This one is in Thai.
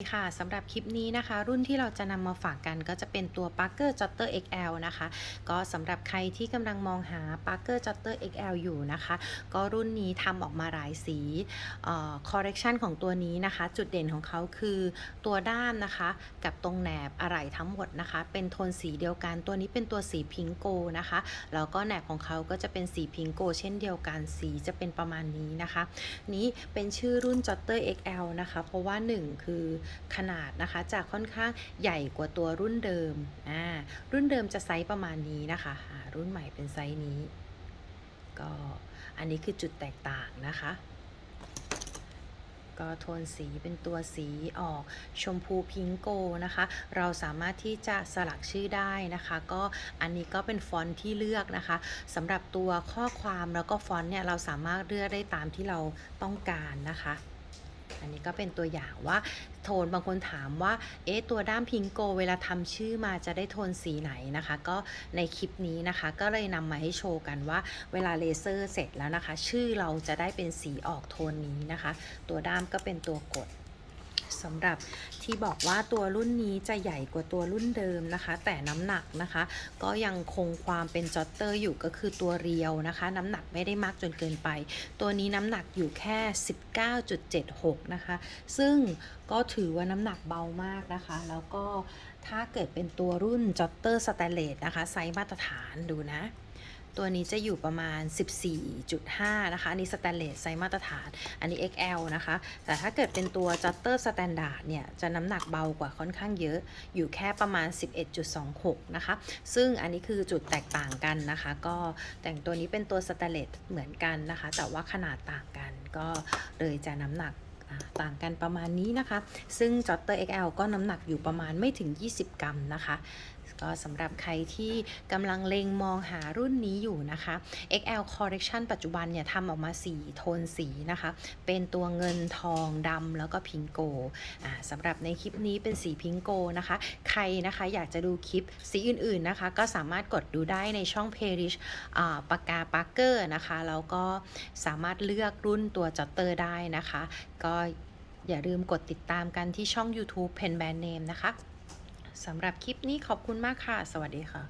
ค่ะสำหรับคลิปนี้นะคะ รุ่นที่เราจะนำมาฝากกันก็จะเป็นตัว Parker Jotter XL นะคะ ก็สำหรับใครที่กำลังมองหา Parker Jotter XL อยู่นะคะ ก็รุ่นนี้ทำออกมาหลายสีคอร์เรคชันของตัวนี้นะคะ จุดเด่นของเขาคือตัวด้ามนะคะ กับตรงแหนบอะไหล่ทั้งหมดนะคะ เป็นโทนสีเดียวกัน ตัวนี้เป็นตัวสีพิงโกนะคะ แล้วก็แหนบของเขาก็จะเป็นสีพิงโกเช่นเดียวกันสีจะเป็นประมาณนี้นะคะ นี้เป็นชื่อรุ่น Jotter XL นะคะ เพราะว่า 1 คือขนาดนะคะจะค่อนข้างใหญ่กว่าตัวรุ่นเดิมอ่ารุ่นเดิมจะไซส์ประมาณนี้นะคะรุ่นใหม่เป็นไซส์นี้ ก็อันนี้คือจุดแตกต่างนะคะ ก็โทนสีเป็นตัวสีออกชมพูพิงโกนะคะ เราสามารถที่จะสลักชื่อได้นะคะ ก็อันนี้ก็เป็นฟอนต์ที่เลือกนะคะสำหรับตัวข้อความแล้วก็ฟอนต์เนี่ยเราสามารถเลือกได้ตามที่เราต้องการนะคะ อันนี้ก็เป็นตัวอย่างว่าโทนบางคนถามว่า เอ๊ะ ตัวด้ามพิงโก เวลาทำชื่อมาจะได้โทนสีไหนนะคะ ก็ในคลิปนี้นะคะ ก็เลยนำมาให้โชว์กันว่า เวลาเลเซอร์เสร็จแล้วนะคะ ชื่อเราจะได้เป็นสีออกโทนนี้นะคะ ตัวด้ามก็เป็นตัวกด สำหรับที่บอกว่าตัวรุ่นนี้จะใหญ่กว่าตัวรุ่นเดิมนะคะ แต่น้ำหนักนะคะ ก็ยังคงความเป็นจอตเตอร์อยู่ก็คือตัวเรียวนะคะ น้ำหนักไม่ได้มากจนเกินไป ตัวนี้น้ำหนักอยู่แค่ 19.76 นะคะ ซึ่งก็ถือว่าน้ำหนักเบามากนะคะ แล้วก็ถ้าเกิดเป็นตัวรุ่นจอตเตอร์สแตนเลสนะคะ ไซส์มาตรฐานดูนะ ตัวนี้จะอยู่ประมาณ 14.5 นะคะ อันนี้สแตนเลสไซส์มาตรฐาน อันนี้ XL นะคะ แต่ถ้าเกิดเป็นตัวจัตเตอร์สแตนดาร์ดเนี่ย จะน้ำหนักเบากว่าค่อนข้างเยอะ อยู่แค่ประมาณ 11.26 นะคะ ซึ่งอันนี้คือจุดแตกต่างกันนะคะ ก็แต่งตัวนี้เป็นตัวสแตนเลสเหมือนกันนะคะ แต่ว่าขนาดต่างกัน ก็เลยจะน้ำหนักต่างกันประมาณนี้นะคะ ซึ่งจอตเตอร์ XL ก็น้ำหนักอยู่ประมาณไม่ถึง 20 กรัมนะคะ ก็สำหรับใครที่กำลังเล็งมองหารุ่นนี้อยู่นะคะ XL Collection ปัจจุบันเนี่ยทำออกมา 4 โทนสีนะคะ เป็นตัวเงินทองดำแล้วก็พิงโกอ่าสำหรับในคลิปนี้เป็นสีพิงโกนะคะ ใครนะคะอยากจะดูคลิปสีอื่นๆนะคะ ก็สามารถกดดูได้ในช่อง Playlist ปากกาปาร์เกอร์นะคะ แล้วก็สามารถเลือกรุ่นตัวจอตเตอร์ได้นะคะ ก็อย่าลืมกดติดตามกันที่ช่อง YouTube Pen Band Name นะคะ สำหรับคลิปนี้ขอบคุณมากค่ะ สวัสดีค่ะ